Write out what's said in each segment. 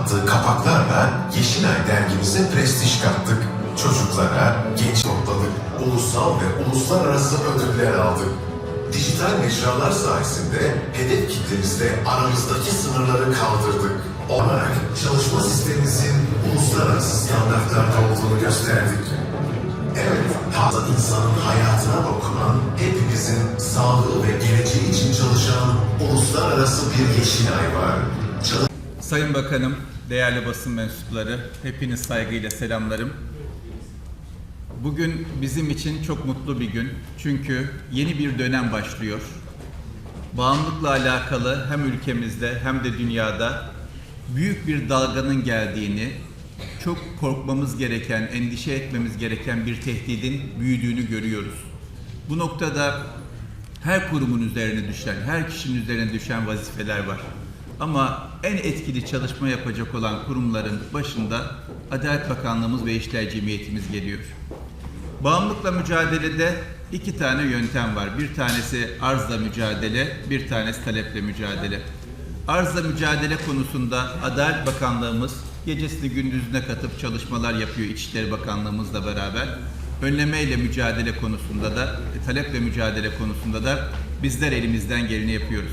attığı kapaklarla Yeşilay dergimize prestij kattık. Çocuklara genç topladık. Ulusal ve uluslararası ödüller aldık. Dijital mecralar sayesinde hedef kitlemizde aramızdaki sınırları kaldırdık. Olarak çalışma sistemimizin uluslararası standartlarda olduğunu gösterdik. Evet, fazla insanın hayatına dokunan, hepimizin sağlığı ve geleceği için çalışan uluslararası bir Yeşilay var. Çalış Sayın Bakanım, değerli basın mensupları, hepiniz saygıyla selamlarım. Bugün bizim için çok mutlu bir gün. Çünkü yeni bir dönem başlıyor. Bağımlılıkla alakalı hem ülkemizde hem de dünyada büyük bir dalganın geldiğini, çok korkmamız gereken, endişe etmemiz gereken bir tehdidin büyüdüğünü görüyoruz. Bu noktada her kurumun üzerine düşen, her kişinin üzerine düşen vazifeler var. Ama en etkili çalışma yapacak olan kurumların başında Adalet Bakanlığımız ve İşler Cemiyetimiz geliyor. Bağımlılıkla mücadelede iki tane yöntem var. Bir tanesi arzla mücadele, bir tanesi taleple mücadele. Arzla mücadele konusunda Adalet Bakanlığımız gecesini gündüzüne katıp çalışmalar yapıyor İçişleri Bakanlığımızla beraber. Önlemeyle mücadele konusunda da, e, taleple mücadele konusunda da bizler elimizden geleni yapıyoruz.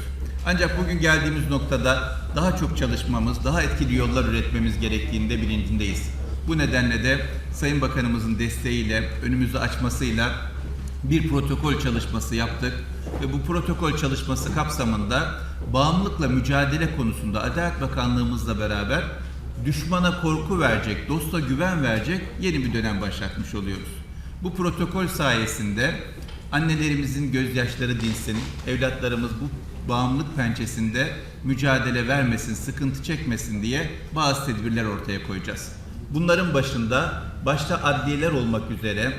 Ancak bugün geldiğimiz noktada daha çok çalışmamız, daha etkili yollar üretmemiz gerektiğinde bilincindeyiz. Bu nedenle de Sayın Bakanımızın desteğiyle, önümüzü açmasıyla bir protokol çalışması yaptık ve bu protokol çalışması kapsamında bağımlılıkla mücadele konusunda Adalet Bakanlığımızla beraber düşmana korku verecek, dosta güven verecek yeni bir dönem başlatmış oluyoruz. Bu protokol sayesinde annelerimizin gözyaşları dinsin, evlatlarımız bu bağımlılık pençesinde mücadele vermesin, sıkıntı çekmesin diye bazı tedbirler ortaya koyacağız. Bunların başında başta adliyeler olmak üzere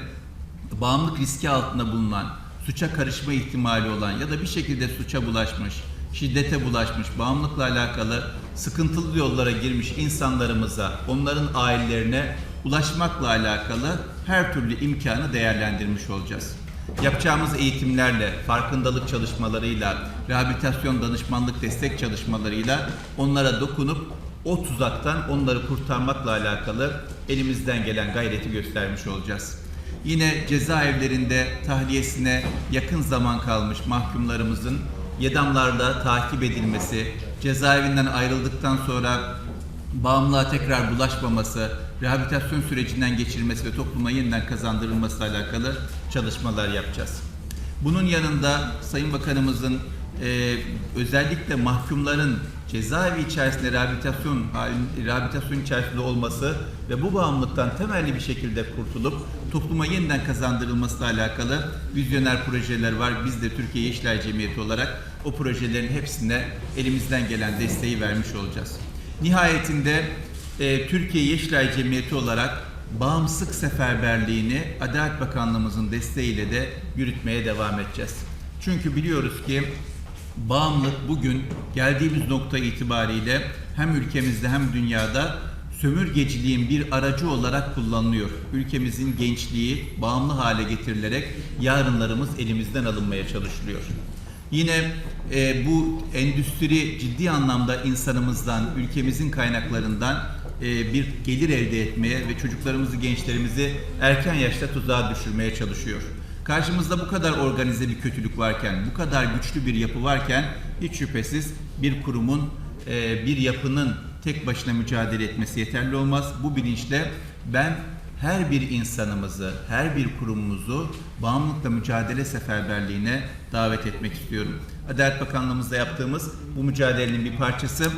bağımlılık riski altında bulunan, suça karışma ihtimali olan ya da bir şekilde suça bulaşmış, şiddete bulaşmış, bağımlılıkla alakalı sıkıntılı yollara girmiş insanlarımıza, onların ailelerine ulaşmakla alakalı her türlü imkanı değerlendirmiş olacağız. Yapacağımız eğitimlerle, farkındalık çalışmalarıyla, rehabilitasyon danışmanlık destek çalışmalarıyla onlara dokunup o tuzaktan onları kurtarmakla alakalı elimizden gelen gayreti göstermiş olacağız. Yine cezaevlerinde tahliyesine yakın zaman kalmış mahkumlarımızın yedamlarda takip edilmesi, cezaevinden ayrıldıktan sonra bağımlılığa tekrar bulaşmaması, rehabilitasyon sürecinden geçirilmesi ve topluma yeniden kazandırılması alakalı çalışmalar yapacağız. Bunun yanında Sayın Bakanımızın e, özellikle mahkumların cezaevi içerisinde rehabilitasyon rehabilitasyon içerisinde olması ve bu bağımlılıktan temelli bir şekilde kurtulup topluma yeniden kazandırılmasıyla alakalı vizyoner projeler var. Biz de Türkiye İşler Cemiyeti olarak o projelerin hepsine elimizden gelen desteği vermiş olacağız. Nihayetinde e, Türkiye Yeşilay Cemiyeti olarak bağımsızlık seferberliğini Adalet Bakanlığımızın desteğiyle de yürütmeye devam edeceğiz. Çünkü biliyoruz ki bağımlılık bugün geldiğimiz nokta itibariyle hem ülkemizde hem dünyada sömürgeciliğin bir aracı olarak kullanılıyor. Ülkemizin gençliği bağımlı hale getirilerek yarınlarımız elimizden alınmaya çalışılıyor. Yine e, bu endüstri ciddi anlamda insanımızdan, ülkemizin kaynaklarından e, bir gelir elde etmeye ve çocuklarımızı, gençlerimizi erken yaşta tuzağa düşürmeye çalışıyor. Karşımızda bu kadar organize bir kötülük varken, bu kadar güçlü bir yapı varken hiç şüphesiz bir kurumun, e, bir yapının tek başına mücadele etmesi yeterli olmaz. Bu bilinçle ben her bir insanımızı, her bir kurumumuzu bağımlılıkla mücadele seferberliğine davet etmek istiyorum. Adalet Bakanlığımızda yaptığımız bu mücadelenin bir parçası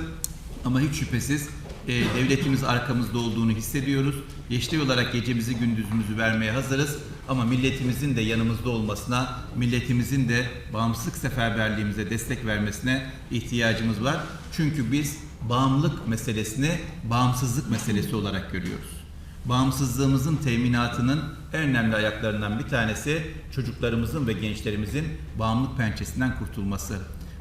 ama hiç şüphesiz e, devletimiz arkamızda olduğunu hissediyoruz. Yeşil olarak gecemizi gündüzümüzü vermeye hazırız. Ama milletimizin de yanımızda olmasına, milletimizin de bağımsızlık seferberliğimize destek vermesine ihtiyacımız var. Çünkü biz bağımlılık meselesini bağımsızlık meselesi olarak görüyoruz. Bağımsızlığımızın teminatının en önemli ayaklarından bir tanesi çocuklarımızın ve gençlerimizin bağımlılık pençesinden kurtulması.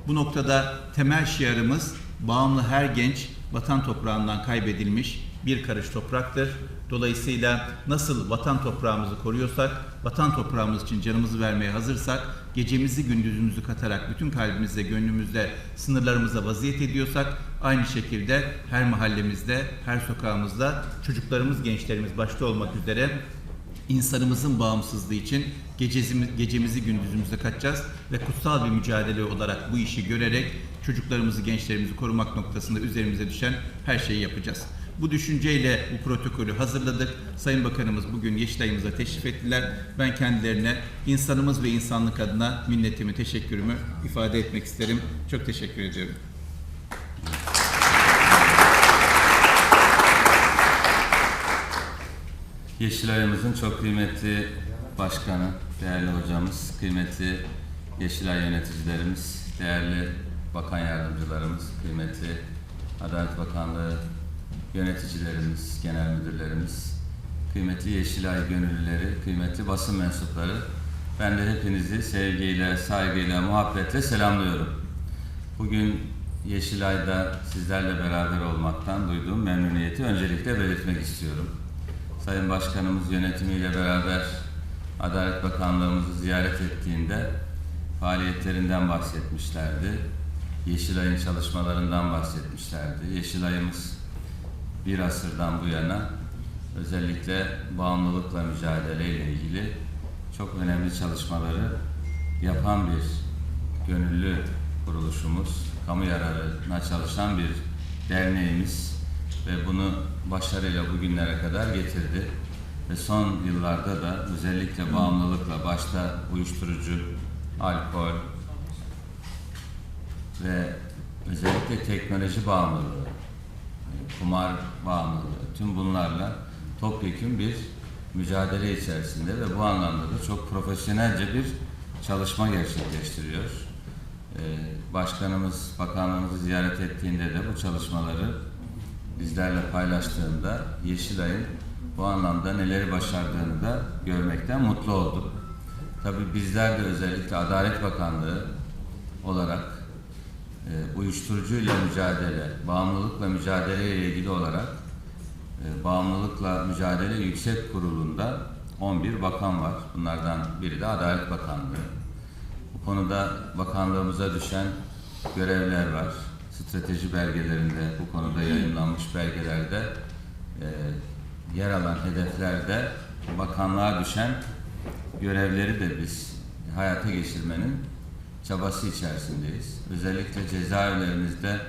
Bu noktada temel şiarımız bağımlı her genç vatan toprağından kaybedilmiş bir karış topraktır. Dolayısıyla nasıl vatan toprağımızı koruyorsak, vatan toprağımız için canımızı vermeye hazırsak, gecemizi gündüzümüzü katarak bütün kalbimizle, gönlümüzde, sınırlarımıza vaziyet ediyorsak, aynı şekilde her mahallemizde, her sokağımızda çocuklarımız, gençlerimiz başta olmak üzere insanımızın bağımsızlığı için gecemizi, gecemizi gündüzümüzde kaçacağız ve kutsal bir mücadele olarak bu işi görerek çocuklarımızı, gençlerimizi korumak noktasında üzerimize düşen her şeyi yapacağız. Bu düşünceyle bu protokolü hazırladık. Sayın Bakanımız bugün Yeşilay'ımıza teşrif ettiler. Ben kendilerine insanımız ve insanlık adına minnetimi, teşekkürümü ifade etmek isterim. Çok teşekkür ediyorum. Yeşilay'ımızın çok kıymetli başkanı, değerli hocamız, kıymetli Yeşilay yöneticilerimiz, değerli bakan yardımcılarımız, kıymetli Adalet Bakanlığı yöneticilerimiz, genel müdürlerimiz, kıymetli Yeşilay gönüllüleri, kıymetli basın mensupları, ben de hepinizi sevgiyle, saygıyla, muhabbetle selamlıyorum. Bugün Yeşilay'da sizlerle beraber olmaktan duyduğum memnuniyeti öncelikle belirtmek istiyorum. Sayın Başkanımız yönetimiyle beraber Adalet Bakanlığımızı ziyaret ettiğinde faaliyetlerinden bahsetmişlerdi. Yeşilay'ın çalışmalarından bahsetmişlerdi. Yeşilay'ımız bir asırdan bu yana özellikle bağımlılıkla mücadeleyle ilgili çok önemli çalışmaları yapan bir gönüllü kuruluşumuz, kamu yararına çalışan bir derneğimiz ve bunu başarıyla bugünlere kadar getirdi. Ve son yıllarda da özellikle bağımlılıkla başta uyuşturucu, alkol ve özellikle teknoloji bağımlılığı, kumar bağımlılığı, tüm bunlarla topyekun bir mücadele içerisinde ve bu anlamda da çok profesyonelce bir çalışma gerçekleştiriyor. Ee, Başkanımız, bakanlığımızı ziyaret ettiğinde de bu çalışmaları bizlerle paylaştığında Yeşilay'ın bu anlamda neleri başardığını da görmekten mutlu olduk. Tabii bizler de özellikle Adalet Bakanlığı olarak e, uyuşturucuyla mücadele, bağımlılıkla mücadele ile ilgili olarak e, Bağımlılıkla Mücadele Yüksek Kurulu'nda 11 bakan var. Bunlardan biri de Adalet Bakanlığı. Bu konuda bakanlığımıza düşen görevler var. Strateji belgelerinde, bu konuda yayınlanmış belgelerde e, yer alan hedeflerde bakanlığa düşen görevleri de biz hayata geçirmenin çabası içerisindeyiz. Özellikle cezaevlerimizde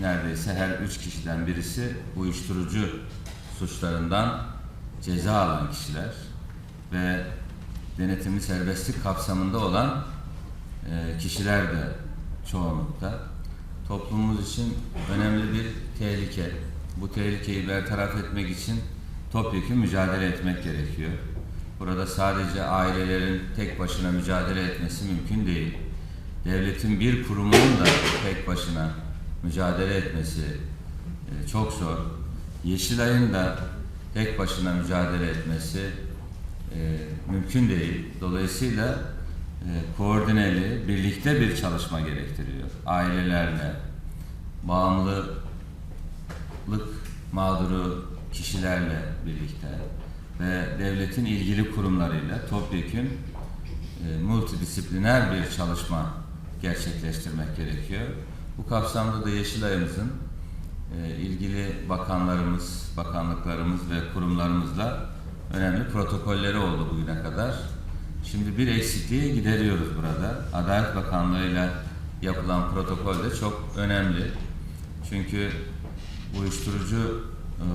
neredeyse her üç kişiden birisi uyuşturucu suçlarından ceza alan kişiler ve denetimli serbestlik kapsamında olan e, kişiler de çoğunlukta. Toplumumuz için önemli bir tehlike. Bu tehlikeyi bertaraf etmek için topyekun mücadele etmek gerekiyor. Burada sadece ailelerin tek başına mücadele etmesi mümkün değil. Devletin bir kurumunun da tek başına mücadele etmesi e, çok zor. Yeşilay'ın da tek başına mücadele etmesi e, mümkün değil. Dolayısıyla e, koordineli, birlikte bir çalışma gerektiriyor. Ailelerle, bağımlılık mağduru kişilerle birlikte ve devletin ilgili kurumlarıyla topyekün e, multidisipliner bir çalışma gerçekleştirmek gerekiyor. Bu kapsamda da Yeşilay'ımızın e, ilgili bakanlarımız, bakanlıklarımız ve kurumlarımızla önemli protokolleri oldu bugüne kadar. Şimdi bir eksikliği gideriyoruz burada. Adalet Bakanlığı'yla yapılan protokol de çok önemli. Çünkü uyuşturucu e,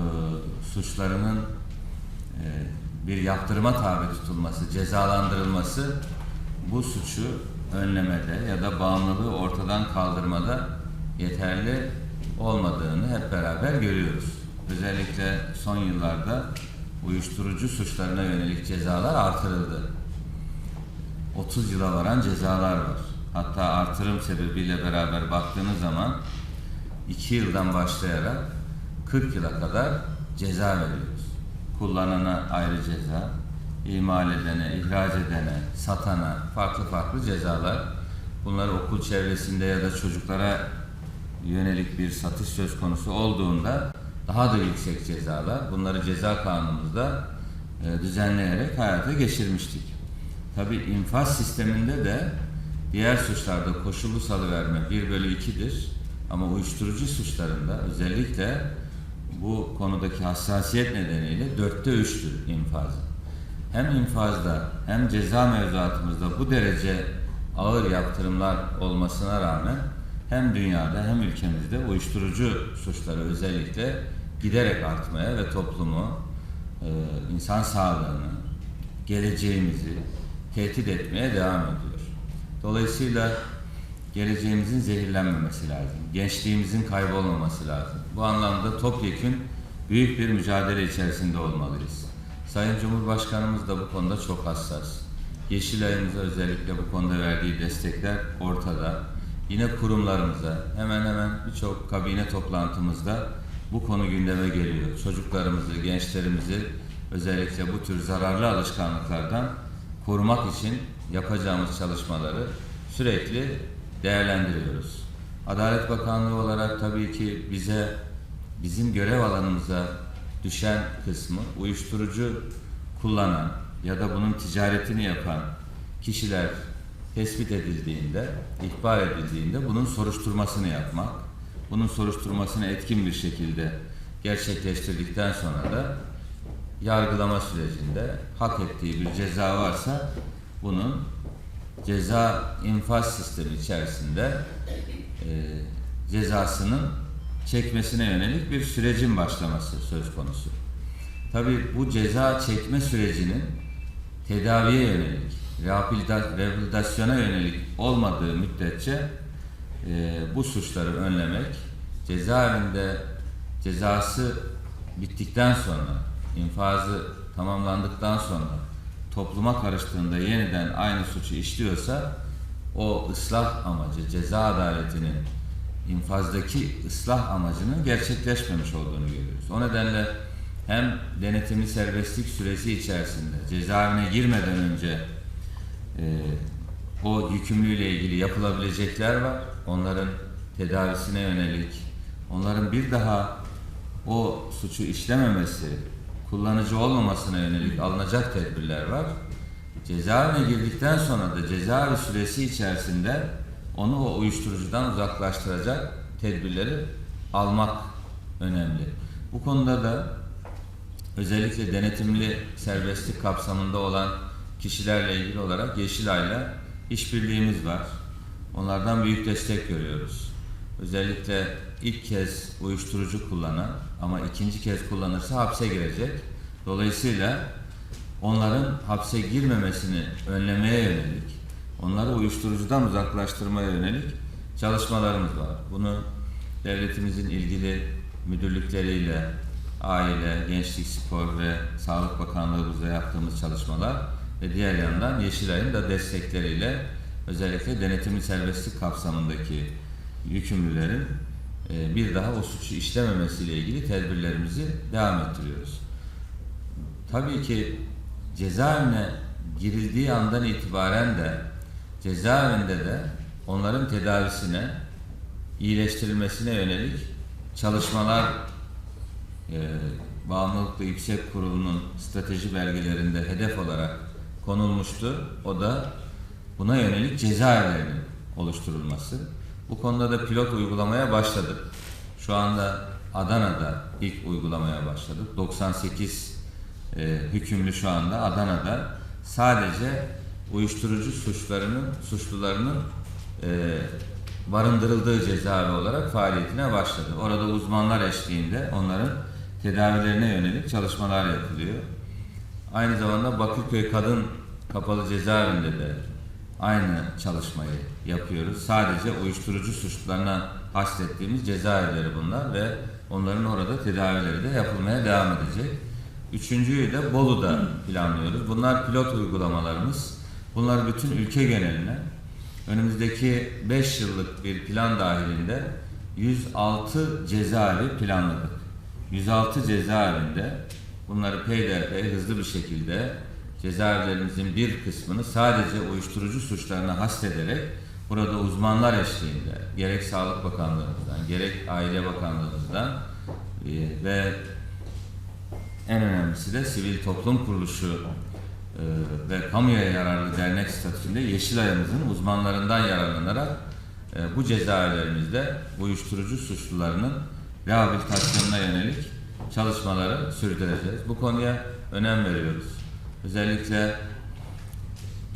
suçlarının bir yaptırıma tabi tutulması, cezalandırılması bu suçu önlemede ya da bağımlılığı ortadan kaldırmada yeterli olmadığını hep beraber görüyoruz. Özellikle son yıllarda uyuşturucu suçlarına yönelik cezalar artırıldı. 30 yıla varan cezalar var. Hatta artırım sebebiyle beraber baktığınız zaman 2 yıldan başlayarak 40 yıla kadar ceza veriyoruz. Kullanana ayrı ceza, imal edene, ihraç edene, satana farklı farklı cezalar. bunlar okul çevresinde ya da çocuklara yönelik bir satış söz konusu olduğunda daha da yüksek cezalar, bunları ceza kanunumuzda e, düzenleyerek hayata geçirmiştik. Tabi infaz sisteminde de diğer suçlarda koşullu salıverme 1 bölü 2'dir. Ama uyuşturucu suçlarında özellikle bu konudaki hassasiyet nedeniyle dörtte üçtür infazı. Hem infazda hem ceza mevzuatımızda bu derece ağır yaptırımlar olmasına rağmen hem dünyada hem ülkemizde uyuşturucu suçları özellikle giderek artmaya ve toplumu, e, insan sağlığını, geleceğimizi tehdit etmeye devam ediyor. Dolayısıyla geleceğimizin zehirlenmemesi lazım. Gençliğimizin kaybolmaması lazım. Bu anlamda topyekün büyük bir mücadele içerisinde olmalıyız. Sayın Cumhurbaşkanımız da bu konuda çok hassas. Yeşilay'ımıza özellikle bu konuda verdiği destekler ortada. Yine kurumlarımıza hemen hemen birçok kabine toplantımızda bu konu gündeme geliyor. Çocuklarımızı, gençlerimizi özellikle bu tür zararlı alışkanlıklardan korumak için yapacağımız çalışmaları sürekli değerlendiriyoruz. Adalet Bakanlığı olarak tabii ki bize bizim görev alanımıza düşen kısmı uyuşturucu kullanan ya da bunun ticaretini yapan kişiler tespit edildiğinde, ihbar edildiğinde bunun soruşturmasını yapmak, bunun soruşturmasını etkin bir şekilde gerçekleştirdikten sonra da yargılama sürecinde hak ettiği bir ceza varsa bunun ceza infaz sistemi içerisinde e, cezasının çekmesine yönelik bir sürecin başlaması söz konusu. Tabii bu ceza çekme sürecinin tedaviye yönelik, rehabilita- rehabilitasyona yönelik olmadığı müddetçe e, bu suçları önlemek, cezaevinde cezası bittikten sonra, infazı tamamlandıktan sonra topluma karıştığında yeniden aynı suçu işliyorsa o ıslah amacı, ceza adaletinin infazdaki ıslah amacının gerçekleşmemiş olduğunu görüyoruz. O nedenle hem denetimli serbestlik süresi içerisinde cezaevine girmeden önce e, o yükümlüyle ilgili yapılabilecekler var. Onların tedavisine yönelik, onların bir daha o suçu işlememesi, kullanıcı olmamasına yönelik alınacak tedbirler var. Cezaevine girdikten sonra da cezaevi süresi içerisinde onu o uyuşturucudan uzaklaştıracak tedbirleri almak önemli. Bu konuda da özellikle denetimli serbestlik kapsamında olan kişilerle ilgili olarak Yeşilay'la işbirliğimiz var. Onlardan büyük destek görüyoruz. Özellikle ilk kez uyuşturucu kullanan ama ikinci kez kullanırsa hapse girecek. Dolayısıyla onların hapse girmemesini önlemeye yönelik, onları uyuşturucudan uzaklaştırmaya yönelik çalışmalarımız var. Bunu devletimizin ilgili müdürlükleriyle, aile, gençlik, spor ve sağlık bakanlığımızla yaptığımız çalışmalar ve diğer yandan Yeşilay'ın da destekleriyle özellikle denetimli serbestlik kapsamındaki yükümlülerin e, bir daha o suçu işlememesiyle ilgili tedbirlerimizi devam ettiriyoruz. Tabii ki cezaevine girildiği andan itibaren de cezaevinde de onların tedavisine, iyileştirilmesine yönelik çalışmalar e, Bağımlılıkla Yüksek Kurulu'nun strateji belgelerinde hedef olarak konulmuştu. O da buna yönelik cezaevlerinin oluşturulması. Bu konuda da pilot uygulamaya başladık. Şu anda Adana'da ilk uygulamaya başladık. 98 e, hükümlü şu anda Adana'da sadece uyuşturucu suçlarının suçlularının e, barındırıldığı cezaevi olarak faaliyetine başladı. Orada uzmanlar eşliğinde onların tedavilerine yönelik çalışmalar yapılıyor. Aynı zamanda Bakırköy Kadın Kapalı Cezaevinde de aynı çalışmayı yapıyoruz. Sadece uyuşturucu suçlularına hasrettiğimiz cezaevleri bunlar ve onların orada tedavileri de yapılmaya devam edecek. Üçüncüyü de Bolu'da planlıyoruz. Bunlar pilot uygulamalarımız. Bunlar bütün ülke geneline önümüzdeki 5 yıllık bir plan dahilinde 106 cezaevi planladık. 106 cezaevinde bunları peyderpey hızlı bir şekilde cezaevlerimizin bir kısmını sadece uyuşturucu suçlarına hastederek burada uzmanlar eşliğinde gerek Sağlık Bakanlığımızdan gerek Aile Bakanlığımızdan e, ve en önemlisi de sivil toplum kuruluşu e, ve kamuya yararlı dernek statüsünde Yeşilay'ımızın uzmanlarından yararlanarak e, bu cezaevlerimizde uyuşturucu suçlularının rehabilitasyonuna yönelik çalışmaları sürdüreceğiz. Bu konuya önem veriyoruz. Özellikle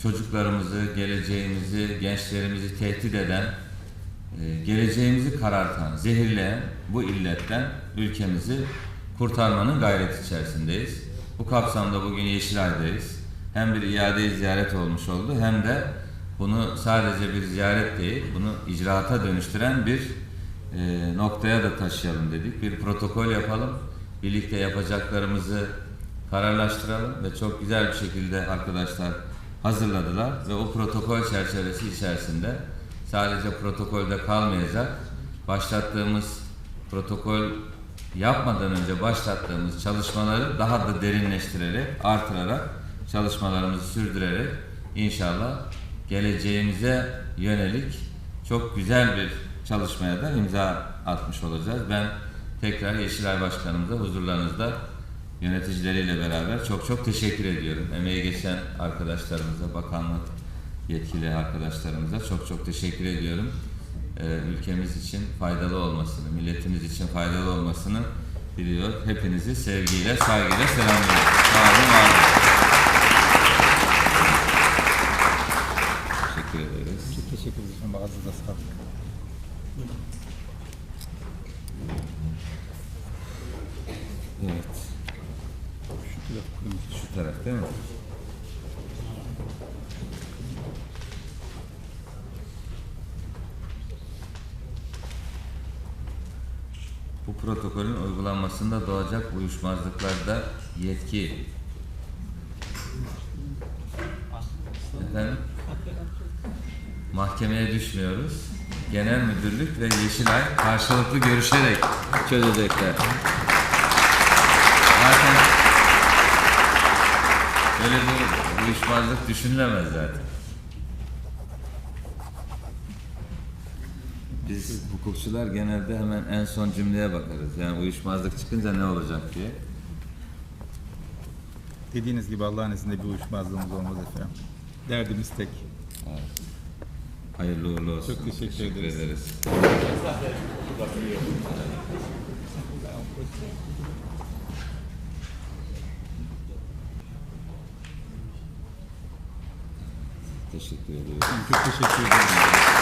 çocuklarımızı, geleceğimizi, gençlerimizi tehdit eden, e, geleceğimizi karartan, zehirleyen bu illetten ülkemizi kurtarmanın gayreti içerisindeyiz. Bu kapsamda bugün Yeşilay'dayız. Hem bir iade ziyaret olmuş oldu hem de bunu sadece bir ziyaret değil, bunu icraata dönüştüren bir e, noktaya da taşıyalım dedik. Bir protokol yapalım, birlikte yapacaklarımızı kararlaştıralım ve çok güzel bir şekilde arkadaşlar hazırladılar ve o protokol çerçevesi içerisinde sadece protokolde kalmayacak, başlattığımız protokol yapmadan önce başlattığımız çalışmaları daha da derinleştirerek, artırarak, çalışmalarımızı sürdürerek inşallah geleceğimize yönelik çok güzel bir çalışmaya da imza atmış olacağız. Ben tekrar Yeşilay Başkanımıza huzurlarınızda yöneticileriyle beraber çok çok teşekkür ediyorum. Emeği geçen arkadaşlarımıza, bakanlık yetkili arkadaşlarımıza çok çok teşekkür ediyorum. Ee, ülkemiz için faydalı olmasını, milletimiz için faydalı olmasını biliyor. Hepinizi sevgiyle, saygıyla selamlıyorum. Sağ olun, var olun. Teşekkür ederiz. Çok teşekkür ederim. Ağzınıza sağlık. Evet. Şu taraf kırmızı. Şu taraf değil mi? Bu protokolün uygulanmasında doğacak uyuşmazlıklarda yetki Efendim? Mahkemeye düşmüyoruz. Genel Müdürlük ve Yeşilay karşılıklı görüşerek çözecekler. Zaten Böyle bir uyuşmazlık düşünülemez zaten. Biz hukukçular genelde hemen en son cümleye bakarız. Yani uyuşmazlık çıkınca ne olacak diye. Dediğiniz gibi Allah'ın izniyle bir uyuşmazlığımız olmaz efendim. Derdimiz tek. Hayırlı uğurlu olsun. Çok teşekkür ederiz. ederiz. Teşekkür ediyorum. Çok teşekkür ederim.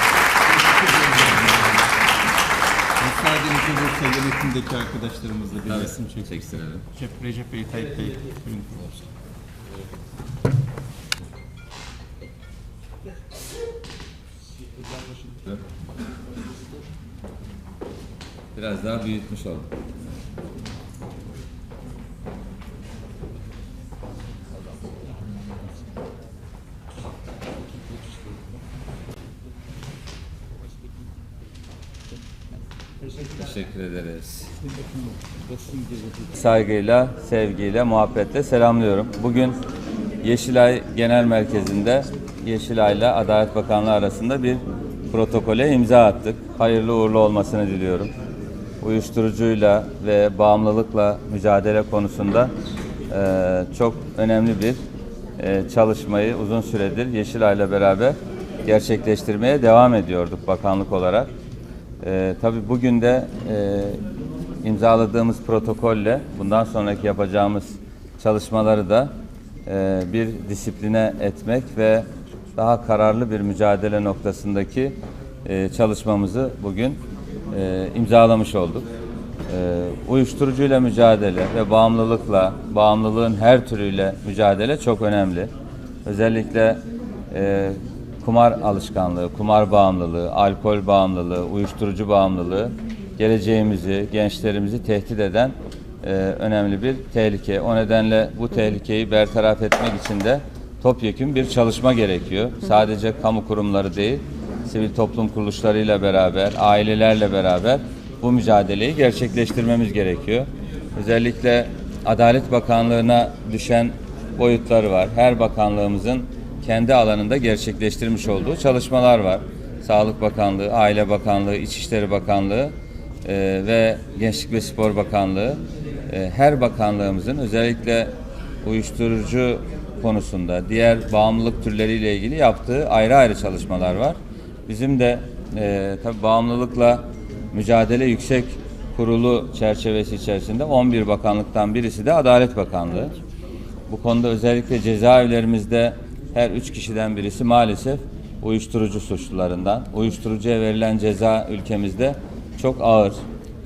Müsaadenizle olursa yönetimdeki çekimdeki bir resim çekmek Çektirelim. Recep, Recep Bey, Tayyip Bey. Biraz daha büyütmüş oldum. Teşekkür ederiz. Saygıyla, sevgiyle, muhabbetle selamlıyorum. Bugün Yeşilay Genel Merkezi'nde Yeşilay'la Adalet Bakanlığı arasında bir protokole imza attık. Hayırlı uğurlu olmasını diliyorum. Uyuşturucuyla ve bağımlılıkla mücadele konusunda eee, çok önemli bir eee, çalışmayı uzun süredir Yeşilay'la beraber gerçekleştirmeye devam ediyorduk bakanlık olarak. Ee, tabii bugün de e, imzaladığımız protokolle bundan sonraki yapacağımız çalışmaları da e, bir disipline etmek ve daha kararlı bir mücadele noktasındaki e, çalışmamızı bugün e, imzalamış olduk. E, uyuşturucuyla mücadele ve bağımlılıkla, bağımlılığın her türüyle mücadele çok önemli. Özellikle e, kumar alışkanlığı, kumar bağımlılığı, alkol bağımlılığı, uyuşturucu bağımlılığı geleceğimizi, gençlerimizi tehdit eden e, önemli bir tehlike. O nedenle bu tehlikeyi bertaraf etmek için de topyekun bir çalışma gerekiyor. Sadece kamu kurumları değil, sivil toplum kuruluşlarıyla beraber, ailelerle beraber bu mücadeleyi gerçekleştirmemiz gerekiyor. Özellikle Adalet Bakanlığı'na düşen boyutları var. Her bakanlığımızın kendi alanında gerçekleştirmiş olduğu çalışmalar var. Sağlık Bakanlığı, Aile Bakanlığı, İçişleri Bakanlığı e, ve Gençlik ve Spor Bakanlığı e, her bakanlığımızın özellikle uyuşturucu konusunda diğer bağımlılık türleriyle ilgili yaptığı ayrı ayrı çalışmalar var. Bizim de e, tabii bağımlılıkla mücadele yüksek kurulu çerçevesi içerisinde 11 bakanlıktan birisi de Adalet Bakanlığı. Bu konuda özellikle cezaevlerimizde her üç kişiden birisi maalesef uyuşturucu suçlularından. Uyuşturucuya verilen ceza ülkemizde çok ağır.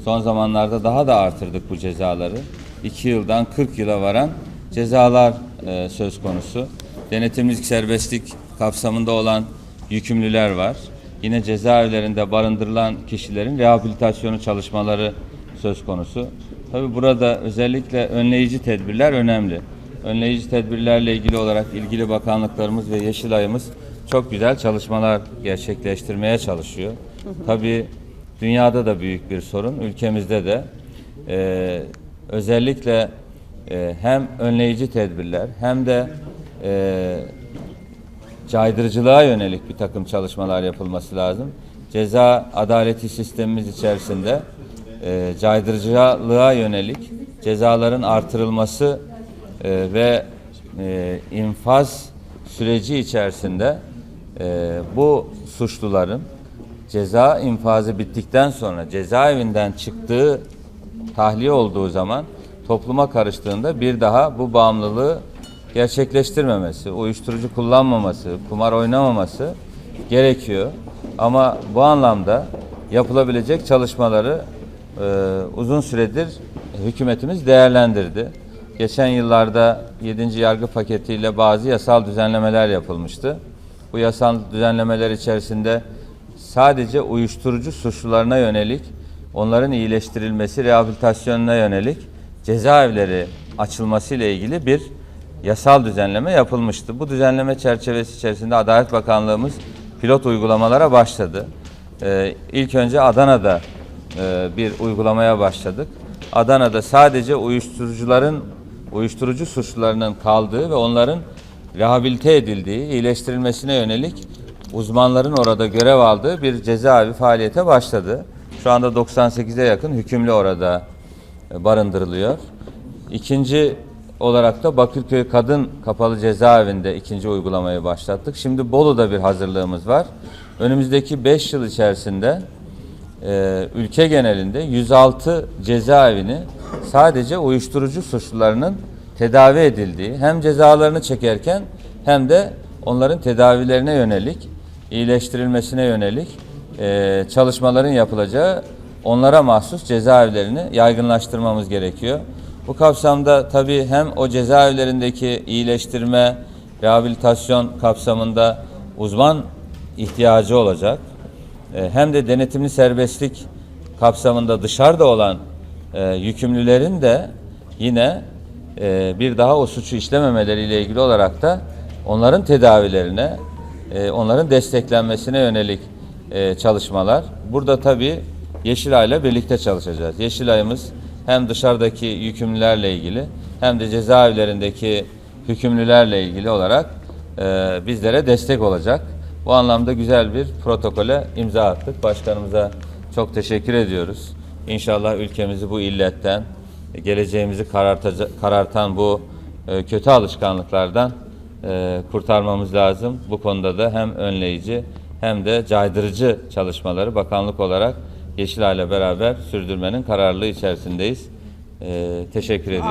Son zamanlarda daha da artırdık bu cezaları. 2 yıldan 40 yıla varan cezalar e, söz konusu. Denetimlik serbestlik kapsamında olan yükümlüler var. Yine cezaevlerinde barındırılan kişilerin rehabilitasyonu çalışmaları söz konusu. Tabi burada özellikle önleyici tedbirler önemli. Önleyici tedbirlerle ilgili olarak ilgili bakanlıklarımız ve Yeşilay'ımız çok güzel çalışmalar gerçekleştirmeye çalışıyor. Tabi dünyada da büyük bir sorun, ülkemizde de Ee, özellikle e, hem önleyici tedbirler hem de e, caydırıcılığa yönelik bir takım çalışmalar yapılması lazım. Ceza adaleti sistemimiz içerisinde e, caydırıcılığa yönelik cezaların artırılması e, ve e, infaz süreci içerisinde e, bu suçluların ceza infazı bittikten sonra cezaevinden çıktığı tahliye olduğu zaman topluma karıştığında bir daha bu bağımlılığı gerçekleştirmemesi, uyuşturucu kullanmaması, kumar oynamaması gerekiyor. Ama bu anlamda yapılabilecek çalışmaları e, uzun süredir hükümetimiz değerlendirdi. Geçen yıllarda 7. yargı paketiyle bazı yasal düzenlemeler yapılmıştı. Bu yasal düzenlemeler içerisinde sadece uyuşturucu suçlularına yönelik onların iyileştirilmesi, rehabilitasyonuna yönelik cezaevleri açılması ile ilgili bir yasal düzenleme yapılmıştı. Bu düzenleme çerçevesi içerisinde Adalet Bakanlığımız pilot uygulamalara başladı. Ee, ilk önce Adana'da e, bir uygulamaya başladık. Adana'da sadece uyuşturucuların, uyuşturucu suçlularının kaldığı ve onların rehabilite edildiği, iyileştirilmesine yönelik uzmanların orada görev aldığı bir cezaevi faaliyete başladı. Şu anda 98'e yakın hükümlü orada e, barındırılıyor. İkinci olarak da Bakırköy Kadın Kapalı Cezaevinde ikinci uygulamayı başlattık. Şimdi Bolu'da bir hazırlığımız var. Önümüzdeki 5 yıl içerisinde e, ülke genelinde 106 cezaevini sadece uyuşturucu suçlularının tedavi edildiği, hem cezalarını çekerken hem de onların tedavilerine yönelik, iyileştirilmesine yönelik e, çalışmaların yapılacağı onlara mahsus cezaevlerini yaygınlaştırmamız gerekiyor. Bu kapsamda tabii hem o cezaevlerindeki iyileştirme, rehabilitasyon kapsamında uzman ihtiyacı olacak. E, hem de denetimli serbestlik kapsamında dışarıda olan e, yükümlülerin de yine e, bir daha o suçu işlememeleriyle ilgili olarak da onların tedavilerine, e, onların desteklenmesine yönelik e, çalışmalar. Burada tabii Yeşilay ile birlikte çalışacağız. Yeşilay'ımız hem dışarıdaki yükümlülerle ilgili hem de cezaevlerindeki hükümlülerle ilgili olarak e, bizlere destek olacak. Bu anlamda güzel bir protokole imza attık. Başkanımıza çok teşekkür ediyoruz. İnşallah ülkemizi bu illetten, geleceğimizi karartan bu e, kötü alışkanlıklardan e, kurtarmamız lazım. Bu konuda da hem önleyici hem de caydırıcı çalışmaları bakanlık olarak Yeşilay ile beraber sürdürmenin kararlılığı içerisindeyiz. E, teşekkür ediyorum.